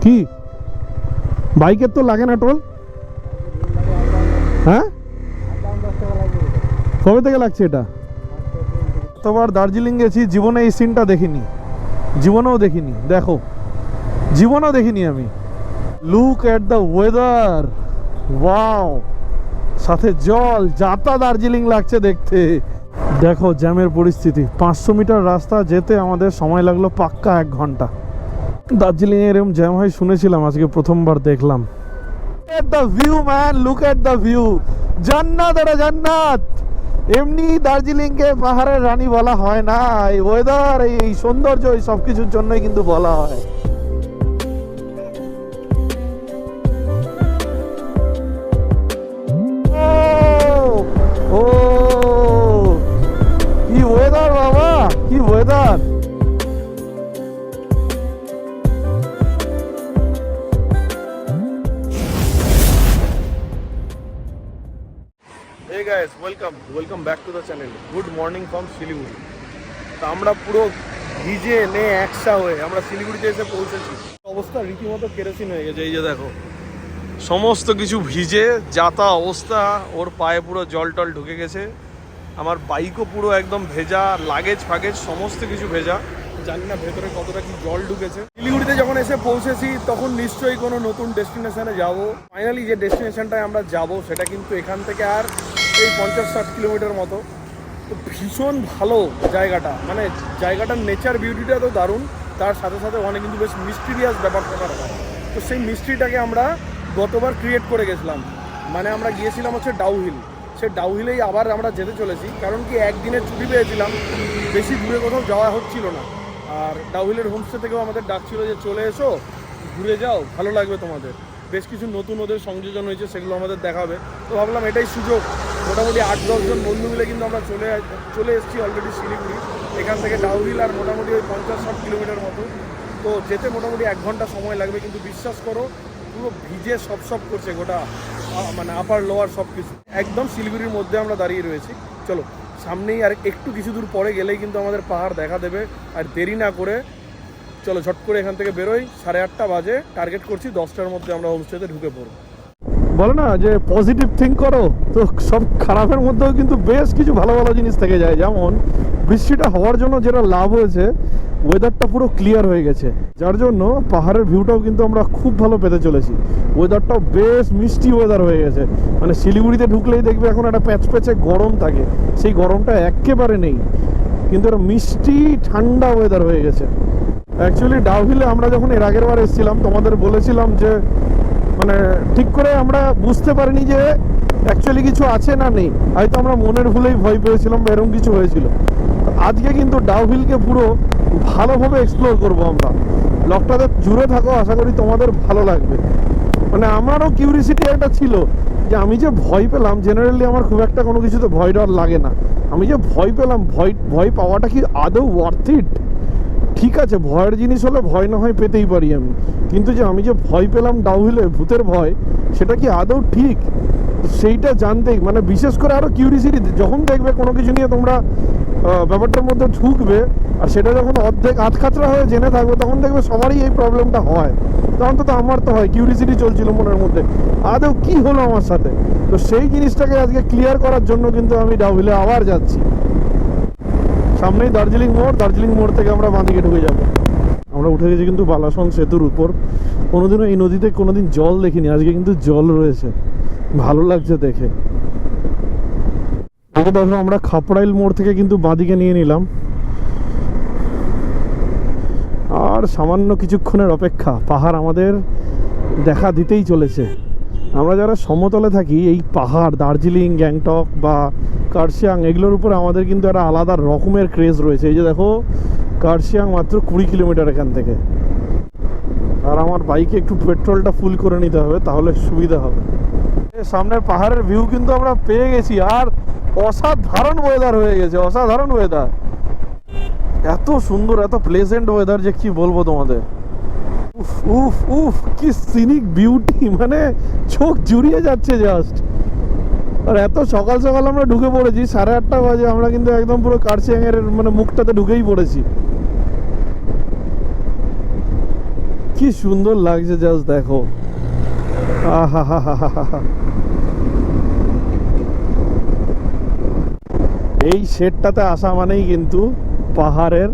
কি? বাইকের তো লাগে না টোল? হ্যাঁ? কবে থেকে লাগছে এটা? তোমার দার্জিলিং গেছি, জীবনে এই সিনটা দেখিনি। জীবনেও দেখিনি, দেখো। জীবনেও দেখিনি আমি। Look at the weather wow সাথে জল, যাতা দার্জিলিং লাগছে দেখতে। দেখো, জ্যামের পরিস্থিতি। পাঁচশো মিটার রাস্তা যেতে আমাদের সময় লাগল পাক্কা এক ঘণ্টা। দার্জিলিং এর এরকম জ্যাম হয়, শুনেছিলাম, আজকে প্রথমবার দেখলাম। At the view man look at the view জান্নাত এটা জান্নাত। এমনি দার্জিলিং কে পাহাড়ের রানী বলা হয় না, এই ওয়েদার এই সৌন্দর্য, এই সব কিছুর জন্যই কিন্তু বলা হয়। Guys welcome welcome back to the channel good morning from Siliguri তো আমরা পুরো ভিজে নে একসা হয়ে আমরা শিলিগুড়িতে এসে পৌঁছেছি। অবস্থা রীতিমতো কেরোসিন হয়ে গেছে, এই যে দেখো। সমস্ত কিছু ভিজে, যাতা অবস্থা, ওর পায়ে পুরো জল টল ঢুকে গেছে। আমার বাইকও পুরো একদম ভেজা লাগেজ ফাগেজ, সমস্ত কিছু ভেজা। জানি না ভেতরে কতটা কি জল ঢুকেছে। শিলিগুড়িতে যখন এসে পৌঁছেছি, তখন নিশ্চয়ই কোনো নতুন ডেস্টিনেশনে যাব। ফাইনালি যে ডেস্টিনেশনটায় আমরা যাব, সেটা কিন্তু এখান থেকে আর এই পঞ্চাশ ষাট কিলোমিটার মতো। তো ভীষণ ভালো জায়গাটা। মানে জায়গাটার নেচার বিউটিটা তো দারুণ। তার সাথে সাথে অনেক কিন্তু বেশ মিস্টিরিয়াস ব্যাপার ব্যাপার তো সেই মিস্ট্রিটাকে আমরা গতবার ক্রিয়েট করে গেছিলাম। মানে আমরা গিয়েছিলাম হচ্ছে ডাউহিল সে ডাউহিলেই আবার আমরা যেতে চলেছি। কারণ কি একদিনের ছুটি পেয়েছিলাম। বেশি দূরে কোথাও যাওয়া হচ্ছিল না। আর ডাউহিলের হোমস্টে থেকেও আমাদের ডাকছিল যে, চলে এসো, ঘুরে যাও, ভালো লাগবে তোমাদের। বেশ কিছু নতুন ওদের সংযোজন হয়েছে, সেগুলো আমাদের দেখাবে। তো ভাবলাম এটাই সুযোগ। মোটামুটি আট দশজন বন্ধু মিলে কিন্তু আমরা চলে চলে এসেছি অলরেডি শিলিগুড়ি। এখান থেকে ডাউহিল আর মোটামুটি ওই পঞ্চাশ, ষাট কিলোমিটার মতো। তো যেতে মোটামুটি এক ঘণ্টা সময় লাগবে, কিন্তু বিশ্বাস করো, পুরো ভিজে সব সব করছে গোটা মানে আপার লোয়ার সব কিছু। একদম শিলিগুড়ির মধ্যে আমরা দাঁড়িয়ে রয়েছি। চলো, সামনেই আর একটু কিছু দূর পরে গেলেই কিন্তু আমাদের পাহাড় দেখা দেবে। আর দেরি না করে চলো ঝট করে এখান থেকে বেরোই। সাড়ে আটটা বাজে টার্গেট করছি, দশটার মধ্যে আমরা হোমস্টেতে ঢুকে পড়ব। বলে না, যে পজিটিভ থিঙ্ক করো, তো সব খারাপের মধ্যেও কিন্তু বেশ কিছু ভালো ভালো জিনিস থেকে যায়। যেমন, বৃষ্টিটা হওয়ার জন্য যেটা লাভ হয়েছে ওয়েদারটা পুরো ক্লিয়ার হয়ে গেছে। যার জন্য পাহাড়ের ভিউটাও কিন্তু আমরা খুব ভালো পেতে চলেছি। ওয়েদারটাও বেশ মিষ্টি ওয়েদার হয়ে গেছে। মানে শিলিগুড়িতে ঢুকলেই দেখবে এখন একটা প্যাচ প্যাচে গরম থাকে। সেই গরমটা একেবারে নেই। কিন্তু একটা মিষ্টি ঠান্ডা ওয়েদার হয়ে গেছে। অ্যাকচুয়ালি ডাউহিলে আমরা যখন এর আগের বার এসেছিলাম, তোমাদের বলেছিলাম যে মানে ঠিক করে আমরা বুঝতে পারিনি যে অ্যাকচুয়ালি কিছু আছে না নেই। হয়তো আমরা মনের ভুলেই ভয় পেয়েছিলাম বা এরকম কিছু হয়েছিল। আজকে কিন্তু ডাউহিলকে পুরো ভালোভাবে এক্সপ্লোর করব আমরা। লকটাতে জুড়ে থাকো, আশা করি তোমাদের ভালো লাগবে। মানে আমারও কিউরিসিটি একটা ছিল যে আমি যে ভয় পেলাম জেনারেলি আমার খুব একটা কোনো কিছুতে ভয় ডর লাগে না। আমি যে ভয় পেলাম, ভয় ভয় পাওয়াটা কি আদৌ ওয়ার্থ ইট ঠিক আছে, ভয়ের জিনিস হলে ভয় না হয় পেতেই পারি আমি। কিন্তু যে আমি যে ভয় পেলাম ডাউহিলে, ভূতের ভয়, সেটা কি আদৌ ঠিক? সেইটা জানতেই মানে বিশেষ করে আরও কিউরিসিটি যখন দেখবে কোনো কিছু নিয়ে তোমরা ব্যাপারটার মধ্যে ঢুকবে, আর সেটা যখন অর্ধেক আধখাচরা হয়ে জেনে থাকবে, তখন দেখবে সবারই এই প্রবলেমটা হয়। তো অন্তত আমার তো হয় কিউরিসিটি চলছিল মনের মধ্যে। আদৌ কি হলো আমার সাথে? তো সেই জিনিসটাকে আজকে ক্লিয়ার করার জন্য কিন্তু আমি ডাউহিলে আবার যাচ্ছি। সামনেই দার্জিলিং মোড় দার্জিলিং মোড় থেকে আমরা বাঁদিকে ঢুকে যাব। আমরা উঠে গেছি কিন্তু বালাসন সেতুর উপর। কোনোদিনও এই নদীতে কোনোদিন জল দেখিনি, আজকে কিন্তু জল রয়েছে। ভালো লাগছে দেখে। দেখো, আমরা খাপড়াইল মোড় থেকে কিন্তু বাঁদিকে নিয়ে নিলাম। আর সামান্য কিছুক্ষণের অপেক্ষা, পাহাড় আমাদের দেখা দিতেই চলেছে। আমরা যারা সমতলে থাকি, এই পাহাড়, দার্জিলিং, গ্যাংটক বা কার্শিয়াং, এগুলোর উপরে আমাদের কিন্তু একটা আলাদা রকমের ক্রেজ রয়েছে। এই যে দেখো, কার্শিয়াং মাত্র কুড়ি কিলোমিটার এখান থেকে। আর আমার বাইকে একটু পেট্রোলটা ফুল করে নিতে হবে, তাহলে সুবিধা হবে। সামনের পাহাড়ের ভিউ কিন্তু আমরা পেয়ে গেছি, আর অসাধারণ ওয়েদার হয়ে গেছে, অসাধারণ ওয়েদার এত সুন্দর, এত প্লেজেন্ট ওয়েদার যে কি বলব তোমাদের। উফ উফ উফ, কি সিনিক বিউটি মানে চোখ জুড়িয়ে যাচ্ছে জাস্ট আর এত সকাল সকাল আমরা ঢুকে পড়েছি, সাড়ে আটটা বাজে আমরা কিন্তু একদম পুরো কার্শিয়াং এর মানে মুখটাতে ঢুকেই পড়েছি। কি সুন্দর লাগছে জাস্ট দেখো। এই শেডটাতে আসা মানেই কিন্তু পাহাড়ের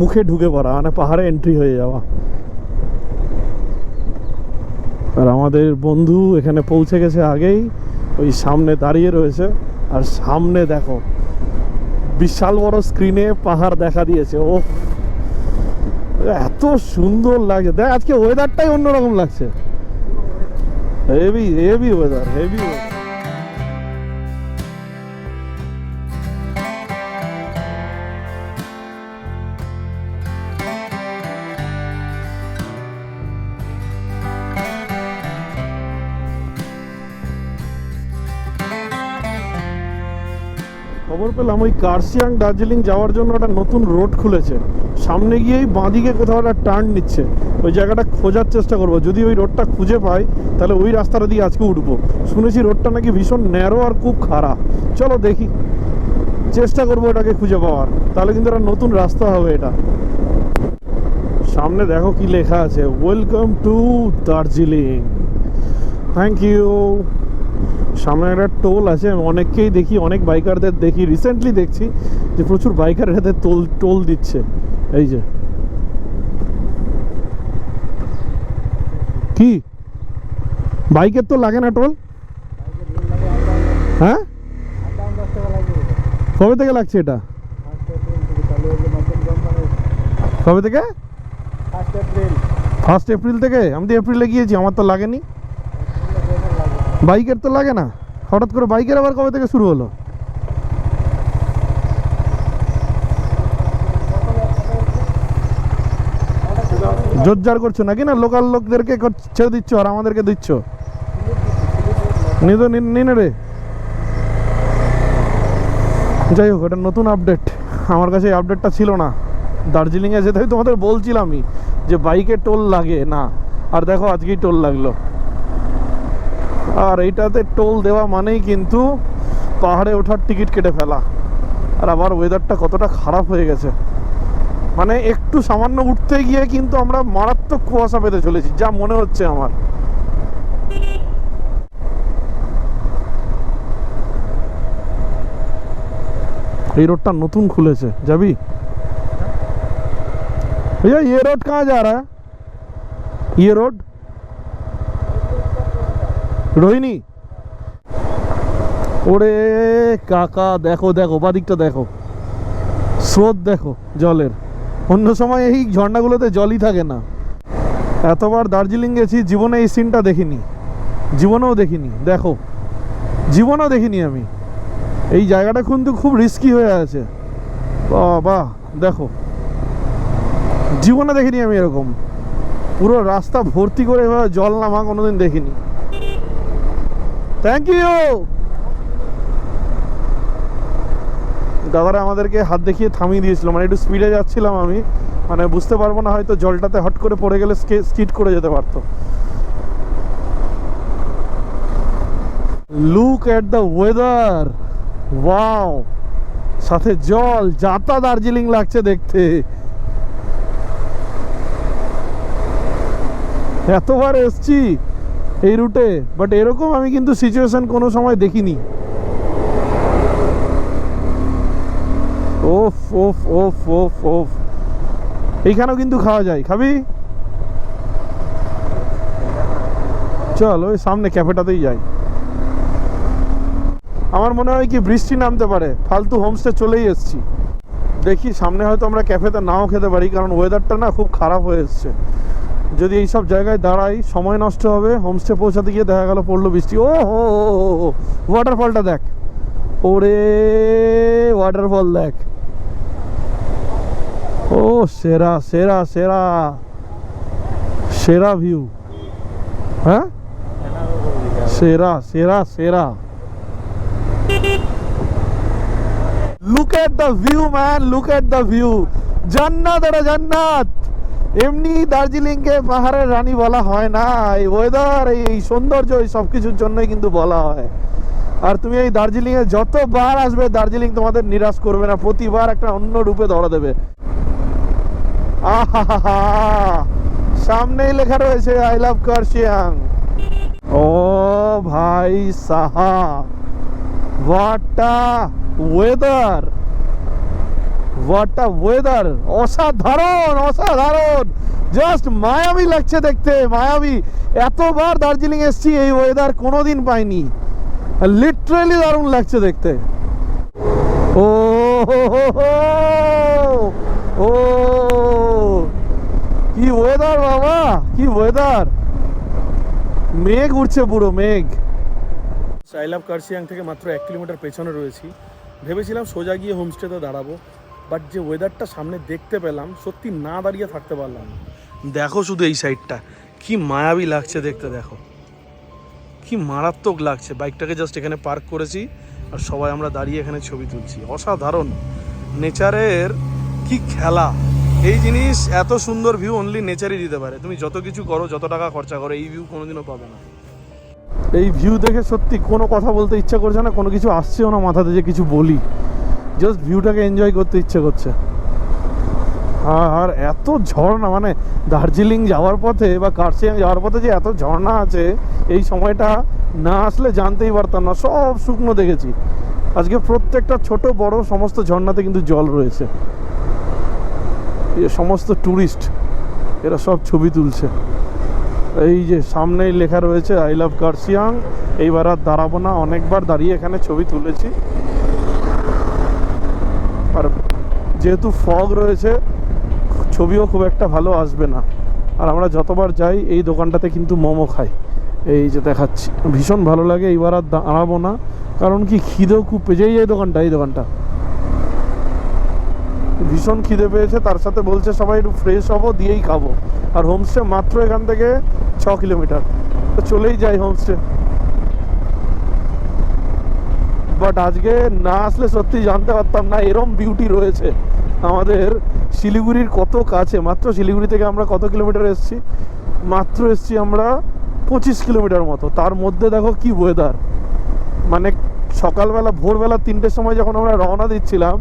মুখে ঢুকে পড়া মানে পাহাড়ে এন্ট্রি হয়ে যাওয়া। আর আমাদের বন্ধু এখানে পৌঁছে গেছে আগেই। ওই সামনে দাঁড়িয়ে রয়েছে। আর সামনে দেখো, বিশাল বড় স্ক্রিনে পাহাড় দেখা দিয়েছে। ও এত সুন্দর লাগছে। দেখ, আজকে ওয়েদারটাই অন্যরকম লাগছে। Heavy heavy weather heavy weather খবর পেলাম ওই কার্শিয়াং দার্জিলিং যাওয়ার জন্য একটা নতুন রোড খুলেছে। সামনে গিয়েই বাঁদিকে কোথাও একটা টার্ন নিচ্ছে। ওই জায়গাটা খোঁজার চেষ্টা করব। যদি ওই রোডটা খুঁজে পাই, তাহলে ওই রাস্তাটা দিয়ে আজকে উঠবো। শুনেছি রোডটা নাকি ভীষণ ন্যারো আর খুব খারাপ চলো দেখি। চেষ্টা করব ওটাকে খুঁজে পাওয়ার। তাহলে কিন্তু একটা নতুন রাস্তা হবে এটা। সামনে দেখো কি লেখা আছে welcome to Darjeeling thank you সামনে একটা টোল আছে আমি অনেককেই দেখি অনেক বাইকারদের দেখি। রিসেন্টলি দেখছি যে প্রচুর বাইকার এটাতে টোল টোল দিচ্ছে। এই যে। কি? বাইকের তো লাগে না টোল? হ্যাঁ? কবে থেকে লাগছে এটা? কবে থেকে? ফার্স্ট এপ্রিল থেকে? আমি তো এপ্রিলে গিয়েছি আমার তো লাগেনি। বাইকের তো লাগে না। হঠাৎ করে বাইকের আবার কবে থেকে শুরু হলো? জোরজার করছ নাকি না? লোকাল লোকদেরকে ছেড়ে দিচ্ছ আর আমাদেরকে দিচ্ছ? নিয়ে তো নি- নিন রে। যাই হোক, এটা নতুন আপডেট আমার কাছে এই আপডেটটা ছিল না। দার্জিলিংয়ে যেতে তোমাদের বলছিলামই যে বাইকে টোল লাগে না। আর দেখো আজকেই টোল লাগল। আর এইটাতে টোল দেওয়া মানেই কিন্তু পাহাড়ে ওঠার টিকিট কেটে ফেলা আর আবার ওয়েদারটা কতটা খারাপ হয়ে গেছে মানে একটু সামান্য উঠতে গিয়ে কিন্তু আমরা মারাত্মক কুয়াশা পেতে চলেছি যা মনে হচ্ছে আমার এই रोड নতুন খুলেছে যাবি भैया ये रोड कहाँ जा रहा है ये रोड রোহিণী। ওরে কাকা, দেখো দেখো, বাদিকটা দেখো। স্রোত দেখো, জলের। অন্য সময় এই ঝর্ণাগুলোতে জলই থাকে না। এতবার দার্জিলিং গেছি, জীবনে এই সিনটা দেখিনি। জীবনেও দেখিনি, দেখো। জীবনেও দেখিনি আমি। এই জায়গাটা কিন্তু খুব রিস্কি হয়ে আছে। বাহ দেখো। জীবনে দেখিনি আমি এরকম। পুরো রাস্তা ভর্তি করে এভাবে জল নামা কোনোদিন দেখিনি। থ্যাংক ইউ দাদারা আমাদেরকে হাত দেখিয়ে থামিয়ে দিয়েছিল মানে একটু স্পিডে যাচ্ছিলাম আমি মানে বুঝতে পারব না হয়তো জলটাতে হট করে পড়ে গেলে স্কিট করে যেতে পারতো। Look at the weather wow সাথে জল, যাতা দার্জিলিং লাগছে দেখতে। এতবার এসছি। এই রুটে বাট এরকম আমি কিন্তু সিচুয়েশন কোনো সময় দেখিনি। ওফ ওফ ওফ ওফ ওফ। এইখানেও কিন্তু খাওয়া যায়। খাবি? চল, ওই সামনে ক্যাফেটাতেই যাই। আমার মনে হয় কি বৃষ্টি নামতে পারে। ফালতু হোমস্টে চলেই এসছি। দেখি, সামনে হয়তো আমরা ক্যাফেতে নাও খেতে পারি, কারণ ওয়েদারটা না খুব খারাপ হয়ে এসছে। যদি এই সব জায়গায় দাঁড়াই, সময় নষ্ট হবে হোমস্টে পৌঁছাতে গিয়ে দেখা গেল পড়ল বৃষ্টি। ও হো ওয়াটারফলটা দেখ। ওরে ওয়াটারফল দেখ। ও, সেরা সেরা সেরা সেরা ভিউ হ্যাঁ? সেরা সেরা সেরা। Look at the view man look at the view জান্নাত এটা জান্নাত। এমনি দার্জিলিংকে পাহাড়ের রানী বলা হয় না, এই ওয়েদার এই সৌন্দর্য, এই সব কিছুর জন্যই কিন্তু বলা হয়। আর তুমি এই দার্জিলিংয়ে যতবার আসবে, দার্জিলিং তোমাদের নিরাশ করবে না, প্রতিবার একটা অন্য রূপে ধরা দেবে। আহা সামনেই লেখা রয়েছে আই লাভ কার্শিয়াং ও ভাই Saha! What a weather what a weather অসাধারণ অসাধারণ। জাস্ট মায়াবী লাগছে দেখতে। মায়াবী এতবার দার্জিলিং এসছি, এই ওয়েদার কোনোদিন পাইনি। লিটারেলি দারুণ লাগছে দেখতে। ও। ও, কি ওয়েদার বাবা, কি ওয়েদার মেঘ উঠছে পুরো, মেঘ। সাইলাভ কার্শিয়াং থেকে মাত্র এক কিলোমিটার পেছনে রয়েছি। ভেবেছিলাম সোজা গিয়ে হোমস্টেতে দাঁড়াবো। বাট যে ওয়েদারটা সামনে দেখতে পেলাম, সত্যি না দাঁড়িয়ে থাকতে পারলাম দেখো শুধু এই সাইডটা কি মায়াবী লাগছে দেখতে, দেখো। কি মারাত্মক লাগছে। বাইকটাকে জাস্ট এখানে পার্ক করেছি আর সবাই আমরা দাঁড়িয়ে এখানে ছবি তুলছি। অসাধারণ। নেচারের কি খেলা। এই জিনিস এত সুন্দর ভিউ অনলি নেচারই দিতে পারে। তুমি যত কিছু করো, যত টাকা খরচা করো, এই ভিউ কোনোদিনও পাবে না। এই ভিউ দেখে সত্যি কোনো কথা বলতে ইচ্ছা করছে না, কোনো কিছু আসছেও না মাথাতে যে কিছু বলি। জাস্ট ভিউটাকে এনজয় করতে ইচ্ছে করছে। আর এত ঝর্ণা মানে দার্জিলিং যাওয়ার পথে বা কার্শিয়াং যাওয়ার পথে যে এত ঝর্ণা আছে, এই সময়টা না আসলে জানতেই পারতাম না, সব শুকনো দেখেছি। আজকে প্রত্যেকটা ছোট, বড় সমস্ত ঝর্ণাতে কিন্তু জল রয়েছে। সমস্ত ট্যুরিস্ট এরা সব ছবি তুলছে। এই যে সামনেই লেখা রয়েছে আই লাভ কার্শিয়াং এইবার আর দাঁড়াবো না, অনেকবার দাঁড়িয়ে এখানে ছবি তুলেছি। আর যেহেতু ফগ রয়েছে, ছবিও খুব একটা ভালো আসবে না। আর আমরা যতবার যাই, এই দোকানটাতে কিন্তু মোমো খাই। এই যে দেখাচ্ছি। ভীষণ ভালো লাগে, এইবার আর দাঁড়াবো না। কারণ কি, খিদেও খুব পেয়েছে। এই দোকানটা এই দোকানটা। ভীষণ খিদে পেয়েছে। তার সাথে বলছে, সবাই একটু ফ্রেশ হব, দিয়েই খাব। আর হোমস্টে মাত্র এখান থেকে ছ কিলোমিটার। তো চলেই যাই হোমস্টে বাট আজকে না আসলে সত্যি জানতে পারতাম না, এরম বিউটি রয়েছে আমাদের শিলিগুড়ির কত কাছে। মাত্র শিলিগুড়ি থেকে আমরা কত কিলোমিটার এসেছি? মাত্র এসছি আমরা পঁচিশ কিলোমিটার মতো। তার মধ্যে দেখো কি ওয়েদার মানে সকালবেলা, ভোরবেলা তিনটের সময় যখন আমরা রওনা দিচ্ছিলাম,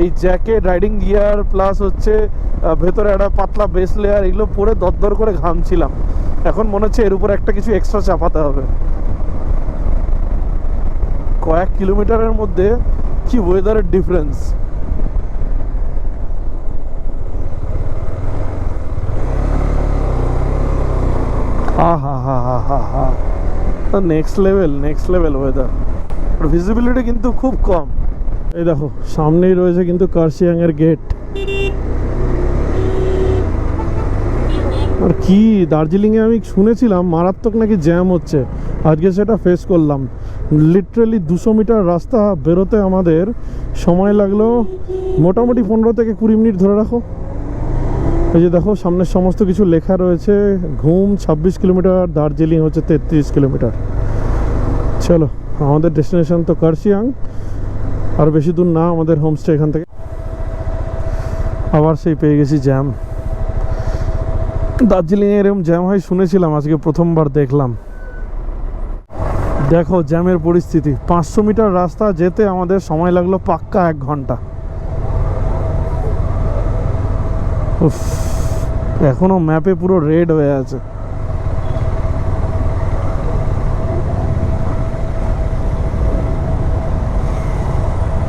এই জ্যাকেট রাইডিং গিয়ার প্লাস হচ্ছে ভেতরে একটা পাতলা বেস লেয়ার এগুলো পরে দরদর করে ঘামছিলাম। এখন মনে হচ্ছে এর উপর একটা কিছু এক্সট্রা চাপাতে হবে। কয়েক কিলোমিটারের মধ্যে কি ওয়েদারের difference next level next level weather visibility কিন্তু খুব কম। এই দেখো, সামনেই রয়েছে কিন্তু কার্শিয়াং এর গেট আর কি, দার্জিলিংয়ে আমি শুনেছিলাম, মারাত্মক নাকি জ্যাম হচ্ছে। আজকে সেটা ফেস করলাম। লিটারালি দুশো মিটার রাস্তা বেরোতে আমাদের সময় লাগল মোটামুটি পনেরো থেকে কুড়ি মিনিট ধরে রাখো। এই যে দেখো সামনের সমস্ত কিছু লেখা রয়েছে। ঘুম ছাব্বিশ কিলোমিটার, দার্জিলিং হচ্ছে তেত্রিশ কিলোমিটার। চলো, আমাদের ডেস্টিনেশন তো কার্শিয়াং। আর বেশি দূর না, আমাদের হোমস্টে এখান থেকে। আবার সেই পেয়ে গেছি জ্যাম। দার্জিলিংয়ে এরকম জ্যাম হয়, শুনেছিলাম, আজকে প্রথমবার দেখলাম। দেখো জ্যামের পরিস্থিতি। পাঁচশো মিটার রাস্তা যেতে আমাদের সময় লাগল পাক্কা এক ঘণ্টা। এখনও ম্যাপে পুরো রেড হয়ে আছে।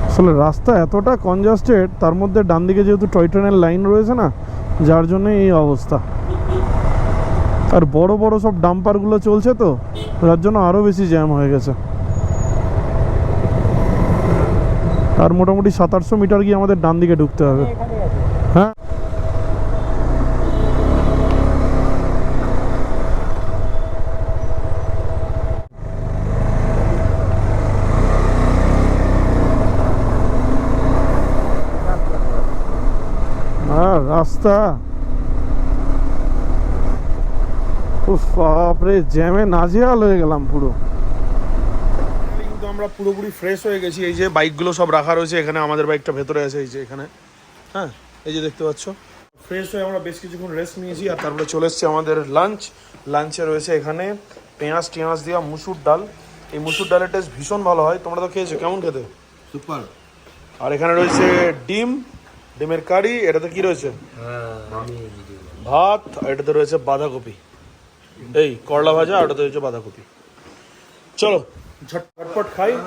আসলে রাস্তা এতটা কনজাস্টেড তার মধ্যে ডান দিকে যেহেতু টয় ট্রেনের লাইন রয়েছে না, যার জন্য এই অবস্থা। আর বড় বড় সব ডাম্পারগুলো চলছে তো যার জন্য আরও বেশি জ্যাম হয়ে গেছে। আর মোটামুটি সাত আটশো মিটার গিয়ে আমাদের ডান দিকে ঢুকতে হবে। হ্যাঁ? রাস্তা। উফ বাপরে জ্যামে নাজেহাল হয়ে গেলাম পুরো। কিন্তু আমরা পুরোপুরি ফ্রেশ হয়ে গেছি। এই যে বাইকগুলো সব রাখা রয়েছে এখানে আমাদের বাইকটা ভেতরে আছে এই যে এখানে। হ্যাঁ এই যে দেখতে পাচ্ছ। ফ্রেশ হয়ে আমরা বেশ কিছুক্ষণ রেস্ট নিয়েছি আর তারপরে চলে এসেছি আমাদের লাঞ্চ লাঞ্চে রয়েছে এখানে পেঁয়াজ টিয়াজ দেওয়া মুসুর ডাল। এই মুসুর ডালের টেস্ট ভীষণ ভালো হয়। তোমরা তো খেয়েছো কেমন খেতে? সুপার আর এখানে রয়েছে ডিম ডিমের কারি এটাতে কি রয়েছে? ভাত আর এটাতে রয়েছে বাঁধাকপি। এই করলা ভাজা আর ওটাতে রয়েছে বাঁধাকপি। চলো, ঝটপট খাই।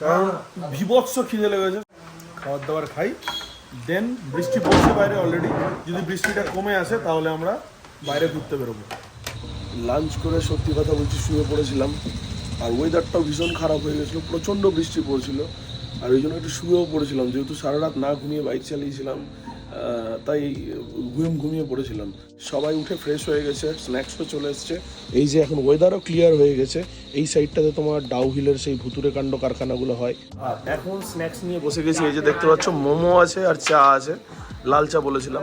কারণ বিভৎস খিদে লেগেছে। খাবার দাবার খাই। দেন বৃষ্টি পড়ছে বাইরে অলরেডি যদি বৃষ্টিটা কমে আসে, তাহলে আমরা বাইরে ঘুরতে বেরোবো। লাঞ্চ করে সত্যি কথা বলছি, শুয়ে পড়েছিলাম। আর ওয়েদারটাও ভীষণ খারাপ হয়ে গেছিল। প্রচণ্ড বৃষ্টি পড়ছিল। আর ওই জন্য একটু শুয়েও পড়েছিলাম। যেহেতু সারা রাত না ঘুমিয়ে বাইক চালিয়েছিলাম তাই ঘুম ঘুমিয়ে পড়েছিলাম। সবাই উঠে ফ্রেশ হয়ে গেছে স্ন্যাক্সও চলে এসছে। এই যে এখন ওয়েদারও ক্লিয়ার হয়ে গেছে, এই সাইডটাতে তোমার ডাউ হিলের সেই ভুতুরে কাণ্ড কারখানাগুলো হয়। আর এখন স্ন্যাক্স নিয়ে বসে গেছি, এই যে দেখতে পাচ্ছ, মোমো আছে আর চা আছে, লাল চা বলেছিলাম।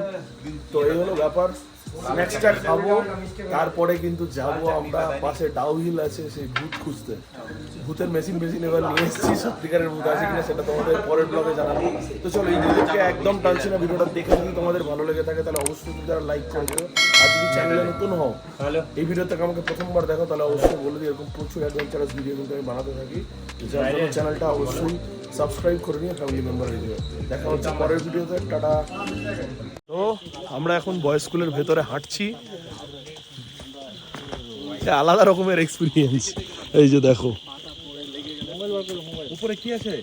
তো এই হলো ব্যাপার। স্ন্যাক্সটা খাব তারপরে কিন্তু যাব আমরা পাশে ডাউ হিল আছে সেই ভূত খুঁজতে। ভূতের মেশিন মেশিন এবার নিয়ে এসেছি সত্যিকারের ভূত আছে কিনা সেটা তোমাদের পরের ব্লগে জানাব। তো চলো এই ভিডিওকে একদম টানছি না ভিডিওটা দেখে যদি তোমাদের ভালো লেগে থাকে তাহলে অবশ্যই কিন্তু তারা লাইক করে দিও। আর যদি চ্যানেলে নতুন হও এই ভিডিও থেকে আমাকে প্রথমবার দেখো তাহলে অবশ্যই বলে দিই এরকম প্রচুর অ্যাডভেঞ্চারাস ভিডিও কিন্তু আমি বানাতে থাকি। চ্যানেলটা অবশ্যই সাবস্ক্রাইব করে নিয়ে ফ্যামিলি মেম্বার হয়ে যাবে দেখা হচ্ছে পরের ভিডিওতে টাটা। তো আমরা এখন বয়েজ স্কুলের ভেতরে হাঁটছি। এটা আলাদা রকমের এক্সপিরিয়েন্স এই যে দেখো। উপরে কি আছে?